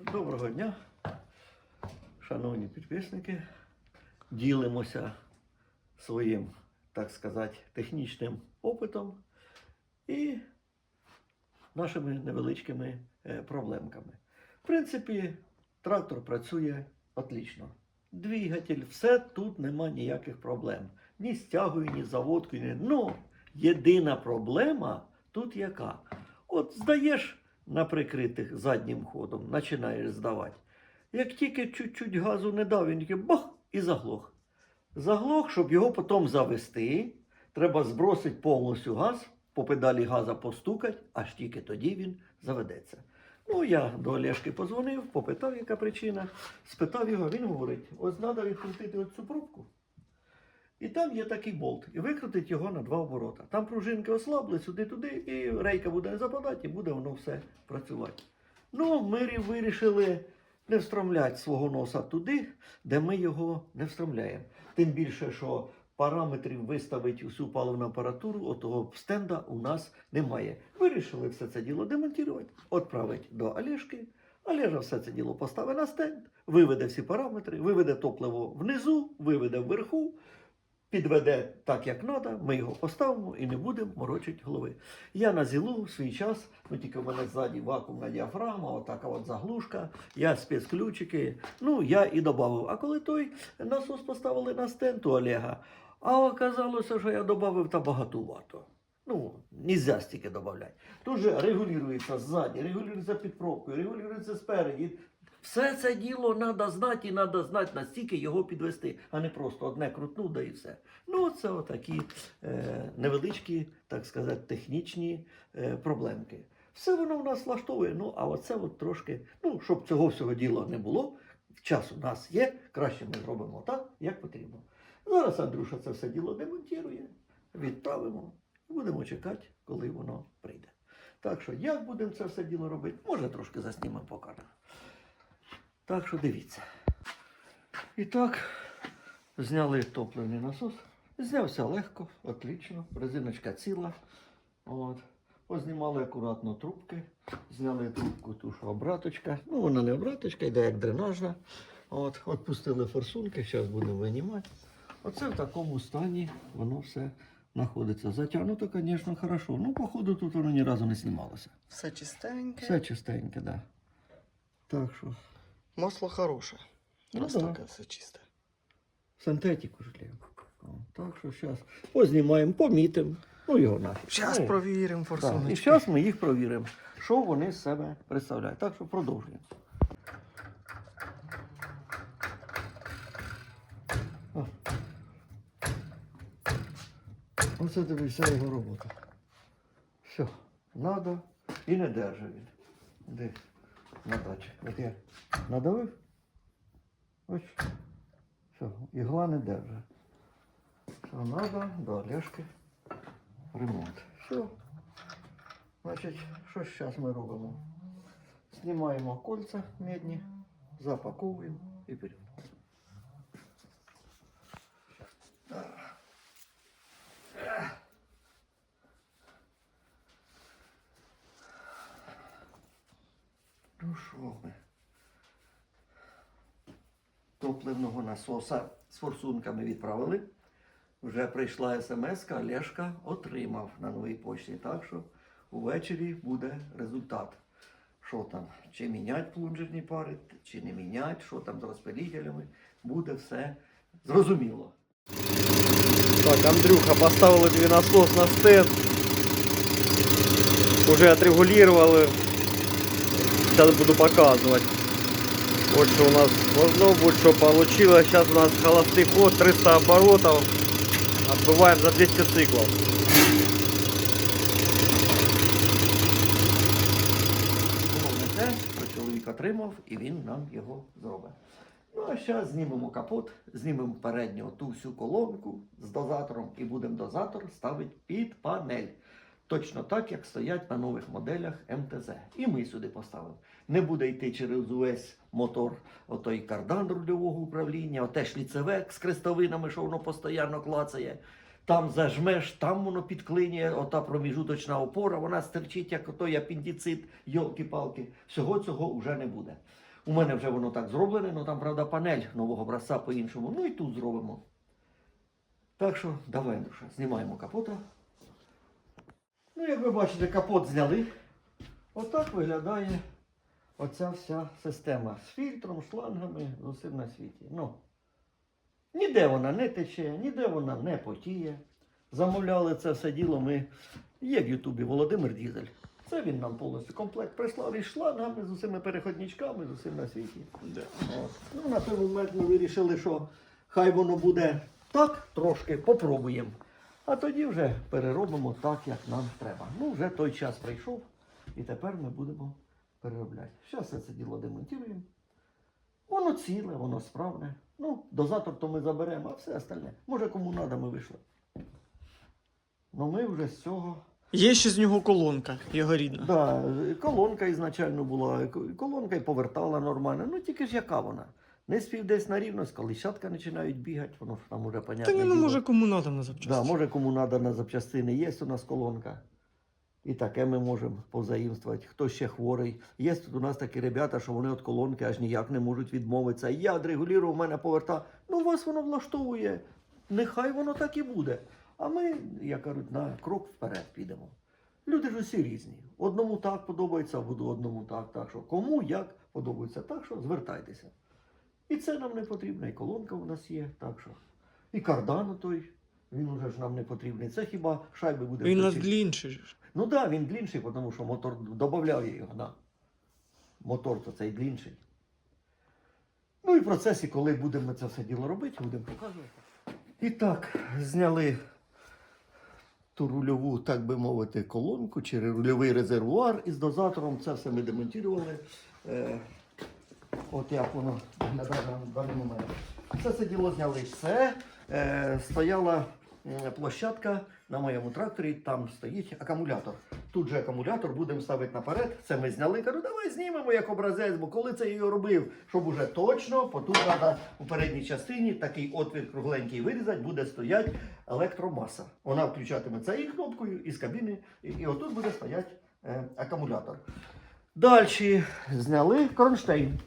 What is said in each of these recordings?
Доброго дня, шановні підписники. Ділимося своїм, так сказати, технічним опитом і нашими невеличкими е, проблемками. В принципі, трактор працює отлично. Двигатель, все тут нема ніяких проблем. Ні з тягою, ні заводкою, ні. Ну, єдина проблема тут яка? От здаєш на прикритих заднім ходом, починаєш здавати. Як тільки чуть-чуть газу не дав, він тільки бах і заглох. Заглох, щоб його потім завести, треба збросити повністю газ, по педалі газа постукати, аж тільки тоді він заведеться. Ну, я до Олешки позвонив, попитав, яка причина, спитав його, він говорить: ось треба відкрутити оцю пробку. І там є такий болт, і викрутить його на два оборота. Там пружинки ослабли сюди-туди, і рейка буде не западати, і буде воно все працювати. Ну, ми вирішили не встромляти свого носа туди, де ми його не встромляємо. Тим більше, що параметрів виставити усю паливну апаратуру, отого стенда у нас немає. Вирішили все це діло демонтувати, відправити до Олешки. Олежа все це діло поставить на стенд, виведе всі параметри, виведе топливо внизу, виведе вверху, підведе так, як треба, ми його поставимо і не будемо морочити голови. Я на зілу в свій час, ну тільки в мене ззаді вакуумна діафрагма, отака от заглушка, я спецключики, ну я і додав. А коли той насос поставили на стенд у Олега, а оказалося, що я додав та багатувато. Ну, нельзя стільки додавати. Тут же регулюється ззаді, регулюється під пробкою, регулюється спереді. Все це діло треба знати і треба знати, настільки його підвести, а не просто одне крутну, да і все. Ну, це отакі е, невеличкі, так сказати, технічні е, проблемки. Все воно в нас влаштовує. Ну, а оце от трошки, ну, щоб цього всього діла не було, час у нас є, краще ми зробимо так, як потрібно. Зараз Андрюша це все діло демонтує, відправимо і будемо чекати, коли воно прийде. Так що, як будемо це все діло робити, може трошки заснімемо покажемо. Так що дивіться. І так, зняли топливний насос. Знявся легко, отлично, резиночка ціла. От. Познімали акуратно трубки, зняли трубку, ту, що обраточка. Ну, вона не обраточка, йде як дренажна. От, Отпустили форсунки, зараз будемо винімати. Оце в такому стані воно все знаходиться. Затягнуто, звісно, хорошо. Ну, походу, тут воно ні разу не знімалося. Все чистеньке. Все чистеньке, так. Да. Так що. Масло хороше. Ну Раз да. таке все чисте. Синтетику ж лів. Так що зараз познімаємо, помітимо. Ну його нафіг. Зараз Ну, провіримо так. І зараз ми їх провіримо, що вони з себе представляють. Так що продовжуємо. О. Оце тобі вся його робота. Все, надо і не держи він. Де? На дачі. От я надавив. Ось. Все, ігла не держи. Все, надо до Олешки ремонт. Все. Значить, що зараз ми робимо? Знімаємо кольця медні, запаковуємо і вперед. Топливного насоса з форсунками відправили. Вже прийшла смс, Олешка отримав на новій почті. Так що увечері буде результат. Що там, чи міняти плунжерні пари, чи не міняти, що там з розпилителями, буде все зрозуміло. Так, Андрюха, поставили две насос на стенд. Уже отрегулировали. Сейчас буду показывать. Вот что у нас должно быть, что получилось. Сейчас у нас холостый ход, 300 оборотов. Отбываем за 200 циклов. Головне те, що чоловік отримав, і він нам його зробить. Ну, а зараз знімемо капот, знімемо передню ту всю колонку з дозатором і будемо дозатор ставити під панель. Точно так, як стоять на нових моделях МТЗ. І ми сюди поставимо. Не буде йти через увесь мотор отой кардан рульового управління, оте шліцеве з крестовинами, що воно постійно клацає. Там зажмеш, там воно підклинює, ота проміжуточна опора, вона стерчить, як отой апендицит, йолки-палки. Всього цього вже не буде. У мене вже воно так зроблене, ну там, правда, панель нового образця по-іншому. Ну і тут зробимо. Так що, давай, Андрюша, знімаємо капота. Ну, як ви бачите, капот зняли. Отак виглядає оця вся система з фільтром, шлангами, з усім на світі. Ну, ніде вона не тече, ніде вона не потіє. Замовляли це все діло ми. Є в Ютубі Володимир Дізель. Це він нам повністю комплект прислав із шлангами, з усіма переходничками, з усім на світі. От. Ну, на той момент ми вирішили, що хай воно буде так, трошки попробуємо. А тоді вже переробимо так, як нам треба. Ну, вже той час прийшов, і тепер ми будемо переробляти. Зараз все це діло демонтуємо. Воно ціле, воно справне. Ну, дозатор то ми заберемо, а все остальне. Може, кому треба, ми вийшли. Ну ми вже з цього. Є ще з нього колонка, його рідна. Да, колонка ізначально була, колонка і повертала нормально. Ну тільки ж яка вона? Не спів десь на рівність, колищатка починають бігати, воно ж там уже понятно. Та ні, ну може кому надо на запчасті. Да, може кому треба на запчастини. Є у нас колонка. І таке ми можемо позаїмствувати. Хто ще хворий. Є тут у нас такі ребята, що вони від колонки аж ніяк не можуть відмовитися. Я регулюю, в мене поверта. Ну, вас воно влаштовує. Нехай воно так і буде. А ми, як кажуть, на крок вперед підемо. Люди ж усі різні. Одному так подобається, а буду одному так. Так що кому як подобається, так що звертайтеся. І це нам не потрібно, і колонка у нас є, так що. І кардан той, він уже ж нам не потрібний. Це хіба шайби буде. Він нас длінший. Ну так, да, він длінший, тому що мотор додає його, да. Мотор то цей длінший. Ну і в процесі, коли будемо це все діло робити, будемо показувати. І так, зняли ту рульову, так би мовити, колонку чи рульовий резервуар із дозатором. Це все ми демонтували. От як воно на даний момент. Це все діло зняли. Це е, стояла площадка на моєму тракторі, там стоїть акумулятор. Тут же акумулятор будемо ставити наперед. Це ми зняли. Кажу, давай знімемо як образець, бо коли це я робив, щоб уже точно, бо тут треба у передній частині такий отвір кругленький вирізати, буде стояти електромаса. Вона включатиметься і кнопкою, і з кабіни, і, і отут буде стояти е, акумулятор. Далі зняли кронштейн.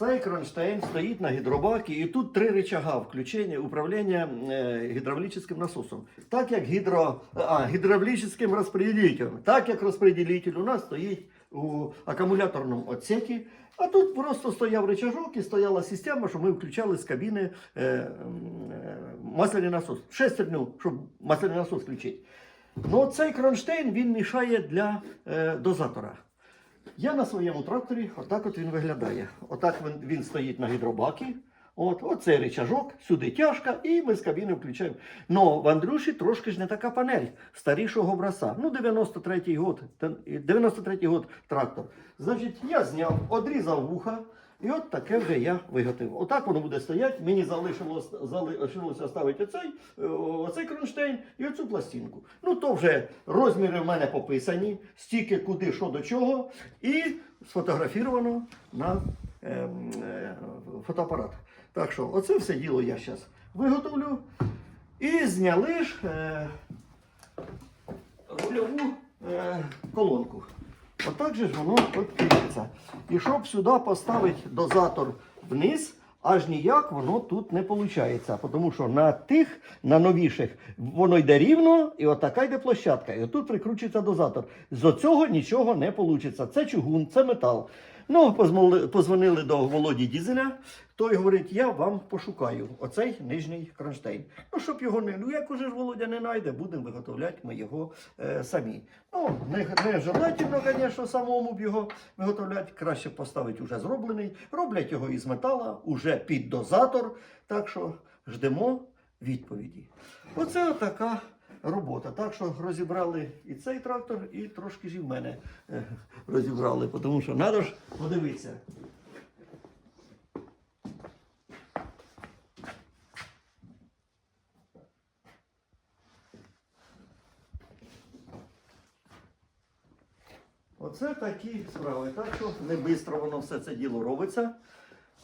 Цей кронштейн стоїть на гідробакі, і тут три рычага включення управління е, гідравлічним насосом. Так як гідро, а, гідравлічним розподілителем. Так як розподілитель у нас стоїть у акумуляторному отсекі, а тут просто стояв рычажок і стояла система, що ми включали з кабіни е, е, масляний насос. Шестерню, щоб масляний насос включити. Ну, цей кронштейн він мішає для е, дозатора. Я на своєму тракторі, отак от він виглядає. Отак він, він стоїть на гідробакі. От, оцей ричажок, сюди тяжка, і ми з кабіни включаємо. Ну, в Андрюші трошки ж не така панель старішого образця. Ну, 93-й год, 93-й год трактор. Значить, я зняв, одрізав вуха, і от таке вже я виготовив. Отак воно буде стояти. Мені залишилось, залишилося ставити оцей, е, оцей кронштейн і оцю пластинку. Ну, то вже розміри в мене пописані, стільки куди, що до чого, і сфотографіровано на е, е, фотоапарат. Так що, оце все діло я зараз виготовлю. І зняли ж е, рульову е, колонку. Отак же ж воно от. І щоб сюди поставити дозатор вниз, аж ніяк воно тут не виходить. Тому що на тих, на новіших, воно йде рівно, і отака йде площадка. І отут прикручується дозатор. З цього нічого не вийде. Це чугун, це метал. Ну, позвонили до Володі Дізеля, той говорить, я вам пошукаю оцей нижній кронштейн. Ну, щоб його не, ну як уже ж Володя не знайде, будемо виготовляти ми його е, самі. Ну, не, не желательно, звісно, самому б його виготовляти. Краще поставити уже зроблений. Роблять його із метала, уже під дозатор. Так що ждемо відповіді. Оце така робота. Так що розібрали і цей трактор, і трошки ж і в мене е, розібрали, тому що треба ж подивитися. Оце такі справи. Так що не швидко воно все це діло робиться.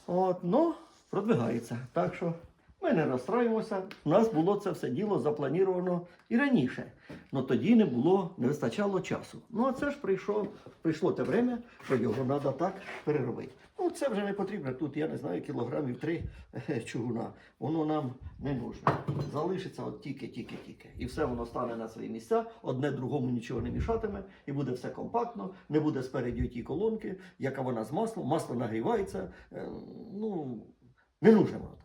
От, ну, продвигається. Так що Ми не розстраюємося. У нас було це все діло заплановано і раніше. але тоді не було, не вистачало часу. Ну а це ж прийшло, прийшло те время, що його треба так переробити. Ну це вже не потрібно. Тут я не знаю, кілограмів три е, чугуна. Воно нам не нужно. Залишиться от тільки, тільки, тільки. І все воно стане на свої місця, одне другому нічого не мішатиме, і буде все компактно, не буде спереді ті колонки, яка вона з маслом, масло нагрівається. е, Ну, не нужно воно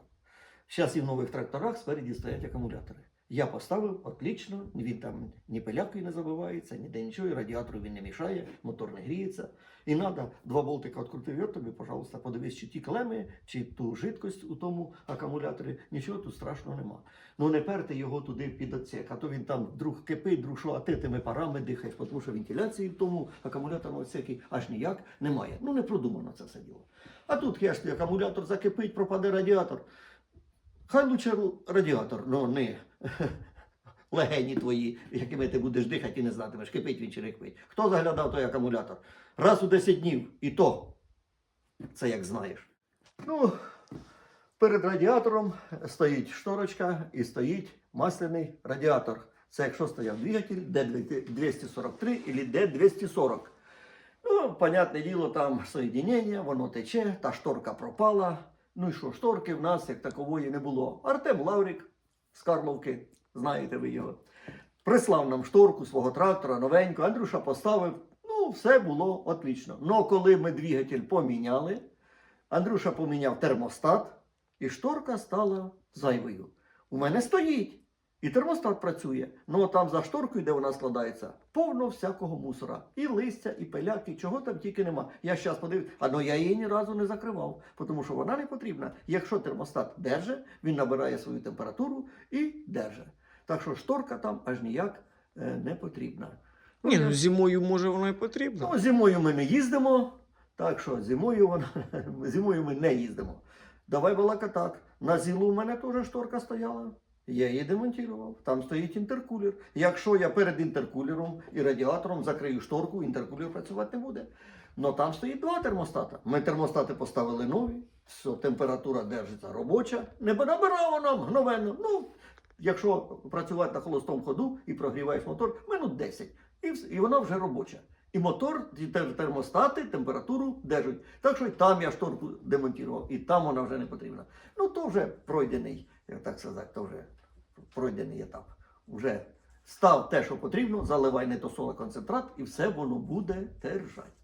Зараз і в нових тракторах спереді стоять акумулятори. Я поставив отлично, він там ні пилякою не забивається, ніде нічого, радіатору він не мішає, мотор не гріється. І треба два болтика відкрутив, от тобі, пожалуйста, подивись, чи ті клеми, чи ту жидкость у тому акумуляторі, нічого тут страшного нема. Ну не перти його туди під отсек, а то він там друг кипить, друг що, а ти тими парами дихаєш, тому що вентиляції в тому акумуляторному отсекі аж ніяк немає. Ну не продумано це все діло. А тут, якщо акумулятор закипить, пропаде радіатор. Хай лучше радіатор, ну не легені твої, якими ти будеш дихати і не знатимеш, кипить він чи не кипить. Хто заглядав той акумулятор? Раз у 10 днів, і то. Це як знаєш. Ну, перед радіатором стоїть шторочка і стоїть масляний радіатор. Це якщо стояв двигатель D243 або D240. Ну, понятне діло, там соєдинення, воно тече, та шторка пропала. Ну і що, шторки в нас як такової не було. Артем Лаврік з Карловки, знаєте ви його, прислав нам шторку свого трактора новеньку, Андрюша поставив. Ну, все було отлично. Ну, коли ми двигатель поміняли, Андрюша поміняв термостат, і шторка стала зайвою. У мене стоїть. І термостат працює. Ну а там за шторкою, де вона складається, повно всякого мусора. І листя, і пиляки, чого там тільки нема. Я зараз подивився, а ну я її ні разу не закривав, тому що вона не потрібна. Якщо термостат держить, він набирає свою температуру і держить. Так що шторка там аж ніяк е, не потрібна. Ні, я- ну зимою може воно і потрібно. Ну, зимою ми не їздимо, так що зимою, вона, зимою ми не їздимо. Давай балака так. На зілу у мене теж шторка стояла. Я її демонтував. Там стоїть інтеркулер. Якщо я перед інтеркулером і радіатором закрию шторку, інтеркулер працювати не буде. Но там стоїть два термостата. Ми термостати поставили нові, все, температура держиться робоча, не набирало нам мгновенно. Ну, якщо працювати на холостому ходу і прогріваєш мотор, минут 10. І, і вона вже робоча. І мотор, і термостати, температуру держать. Так що і там я шторку демонтував, і там вона вже не потрібна. Ну, то вже пройдений, як так сказати, то вже пройдений етап. Вже став те, що потрібно, заливай не то концентрат, і все воно буде держать.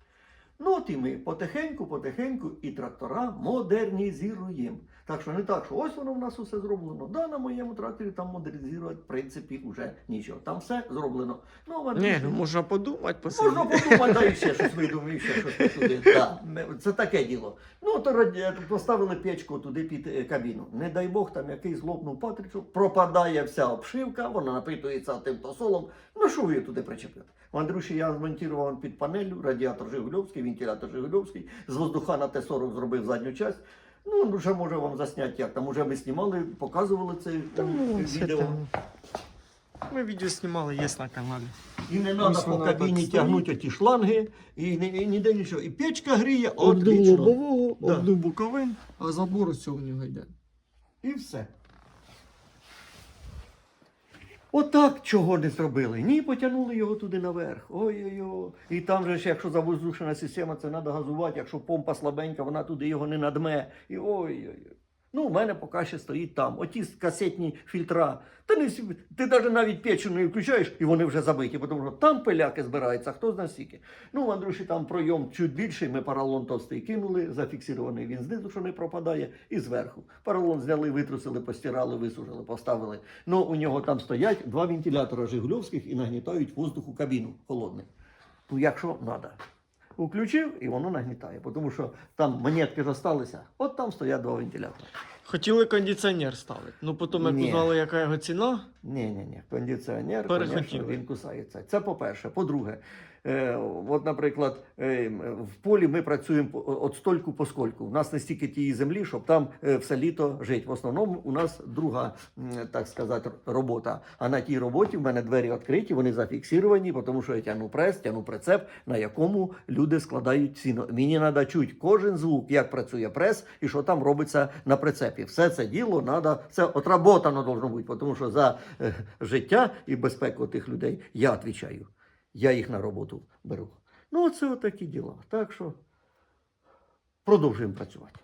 Ну, от і ми потихеньку, потихеньку і трактора модернізуємо. Так що не так, що ось воно в нас усе зроблено. Да, на моєму тракторі там модернізувати, в принципі, вже нічого. Там все зроблено. Ну, Ні, ну можна подумати Можна подумати, да, і ще щось видумаю, ще щось туди. Да, це таке діло. Ну, то поставили печку туди під е, кабіну. Не дай Бог, там якийсь лопнув патричок, пропадає вся обшивка, вона напитується тим тосолом. Ну, що ви туди причепити? В Андрюші я змонтував під панелью, радіатор Жигульовський, вентилятор Жигульовський, з воздуха на Т-40 зробив задню часть. Ну, вже може вам засняти, як там. Уже ми знімали, показували це Та у ну, відео. там. Ми відео знімали, є на каналі. І не треба по кабіні тягнути ті шланги, і, ні- і ніде нічого. І печка гріє, отлично. лобового, Да. одну боковин, а забор ось у нього йде. І все. Отак чого не зробили. Ні, потягнули його туди наверх. Ой-ой-ой. І там же ж, якщо завоздушена система, це треба газувати. Якщо помпа слабенька, вона туди його не надме. І ой-ой-ой. Ну, у мене поки ще стоїть там. Оті касетні фільтра. Та не, ти навіть навіть печу включаєш, і вони вже забиті, тому що там пиляки збираються, хто зна скільки. Ну, в Андрюші там пройом чуть більший, ми поролон товстий кинули, зафіксований він знизу, що не пропадає, і зверху. Поролон зняли, витрусили, постирали, висушили, поставили. Ну, у нього там стоять два вентилятора Жигульовських і нагнітають воздух у кабіну холодний. Ну, якщо треба. Включив і воно нагнітає, тому що там монетки ж осталися, от там стоять два вентилятора. Хотіли кондиціонер ставити. Ну потім як Ні. узнали, яка його ціна. Ні, ні, ні. Кондиціонер, Перехотіли. конечно, він кусається. Це по-перше. По-друге, от, наприклад, е, в полі ми працюємо от стольку по скольку. У нас не стільки тієї землі, щоб там е, все літо жити. В основному у нас друга, так сказати, робота. А на тій роботі в мене двері відкриті, вони зафіксовані, тому що я тягну прес, тягну прицеп, на якому люди складають ціну. Мені треба чути кожен звук, як працює прес і що там робиться на прицепі. Все це діло треба, це отработано должно бути, тому що за е, життя і безпеку тих людей я відповідаю. Я їх на роботу беру. Ну, це отакі діла. Так що продовжуємо працювати.